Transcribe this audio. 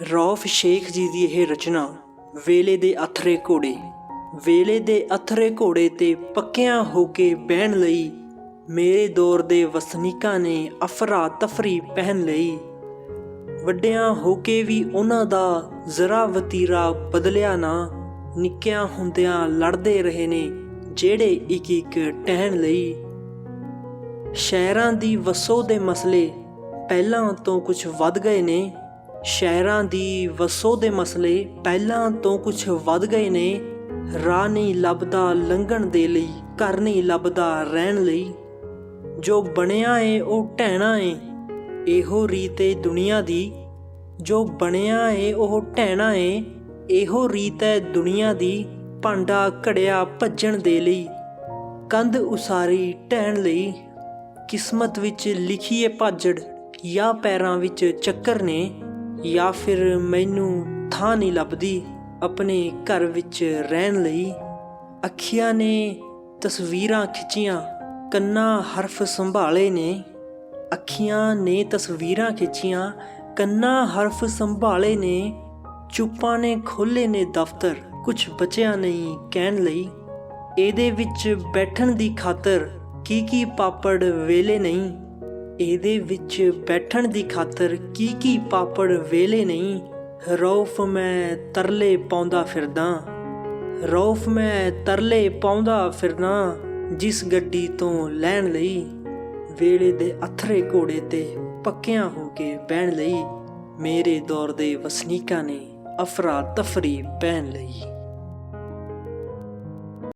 ਰੌਫ ਸ਼ੇਖ ਜੀ ਦੀ ਇਹ ਰਚਨਾ, ਵੇਲੇ ਦੇ ਅਥਰੇ ਘੋੜੇ। ਵੇਲੇ ਦੇ ਅਥਰੇ ਘੋੜੇ ਤੇ ਪੱਕਿਆਂ ਹੋ ਕੇ ਬਹਿਣ ਲਈ, ਮੇਰੇ ਦੌਰ ਦੇ ਵਸਨੀਕਾਂ ਨੇ ਅਫਰਾ ਤਫਰੀ ਪਹਿਨ ਲਈ। ਵੱਡਿਆਂ ਹੋ ਕੇ ਵੀ ਉਹਨਾਂ ਦਾ ਜ਼ਰਾ ਵਤੀਰਾ ਬਦਲਿਆ ਨਾ, ਨਿੱਕਿਆਂ ਹੁੰਦਿਆਂ ਲੜਦੇ ਰਹੇ ਨੇ ਜਿਹੜੇ ਇੱਕ ਇੱਕ ਟਹਿਣ ਲਈ। ਸ਼ਹਿਰਾਂ ਦੀ ਵਸੋਂ ਦੇ ਮਸਲੇ ਪਹਿਲਾਂ ਤੋਂ ਕੁਝ ਵੱਧ ਗਏ ਨੇ ਸ਼ਹਿਰਾਂ ਦੀ ਵਸੋਂ ਦੇ ਮਸਲੇ ਪਹਿਲਾਂ ਤੋਂ ਕੁਝ ਵੱਧ ਗਏ ਨੇ। ਰਾਹ ਨਹੀਂ ਲੱਭਦਾ ਲੰਘਣ ਦੇ ਲਈ, ਘਰ ਨਹੀਂ ਲੱਭਦਾ ਰਹਿਣ ਲਈ। ਜੋ ਬਣਿਆ ਏ, ਉਹ ਢਹਿਣਾ ਏ। ਇਹੋ ਰੀਤ ਏ ਦੁਨੀਆ ਦੀ। ਜੋ ਬਣਿਆ ਏ, ਉਹ ਢਹਿਣਾ ਏ। ਇਹੋ ਰੀਤ ਏ ਦੁਨੀਆ ਦੀ, ਭਾਂਡਾ ਘੜਿਆ ਭੱਜਣ ਦੇ ਲਈ। ਕੰਧ ਉਸਾਰੀ ਢਹਿਣ ਲਈ। ਕਿਸਮਤ ਵਿੱਚ ਲਿਖੀਏ ਭਾਜੜ, ਜਾਂ ਪੈਰਾਂ ਵਿੱਚ ਚੱਕਰ ਨੇ। ਜਾਂ ਫਿਰ ਮੈਨੂੰ ਥਾਂ ਨਹੀਂ ਲੱਭਦੀ ਆਪਣੇ ਘਰ ਵਿੱਚ ਰਹਿਣ ਲਈ। ਅੱਖੀਆਂ ਨੇ ਤਸਵੀਰਾਂ ਖਿੱਚੀਆਂ, ਕੰਨਾਂ ਹਰਫ ਸੰਭਾਲੇ ਨੇ। ਅੱਖੀਆਂ ਨੇ ਤਸਵੀਰਾਂ ਖਿੱਚੀਆਂ, ਕੰਨਾਂ ਹਰਫ ਸੰਭਾਲੇ ਨੇ। ਚੁੱਪਾਂ ਨੇ ਖੋਲੇ ਨੇ ਦਫ਼ਤਰ, ਕੁਝ ਬਚਿਆ ਨਹੀਂ ਕਹਿਣ ਲਈ। ਇਹਦੇ ਵਿੱਚ ਬੈਠਣ ਦੀ ਖਾਤਰ ਕੀ ਕੀ ਪਾਪੜ ਵੇਲੇ ਨਹੀਂ। ਇਹਦੇ ਵਿੱਚ ਬੈਠਣ ਦੀ ਖਾਤਰ ਕੀ ਕੀ ਪਾਪੜ ਵੇਲੇ ਨਹੀਂ? ਰੌਫ ਮੈਂ ਤਰਲੇ ਪਾਉਂਦਾ ਫਿਰਦਾ। ਰੌਫ ਮੈਂ ਤਰਲੇ ਪਾਉਂਦਾ ਫਿਰਨਾ ਜਿਸ ਗੱਡੀ ਤੋਂ ਲੈਣ ਲਈ। ਵੇਲੇ ਦੇ ਅਥਰੇ ਘੋੜੇ ਤੇ ਪੱਕਿਆਂ ਹੋ ਕੇ ਬਹਿਣ ਲਈ। ਮੇਰੇ ਦੌਰ ਦੇ ਵਸਨੀਕਾਂ ਨੇ ਅਫਰਾ ਤਫਰੀ ਪਹਿਨ ਲਈ।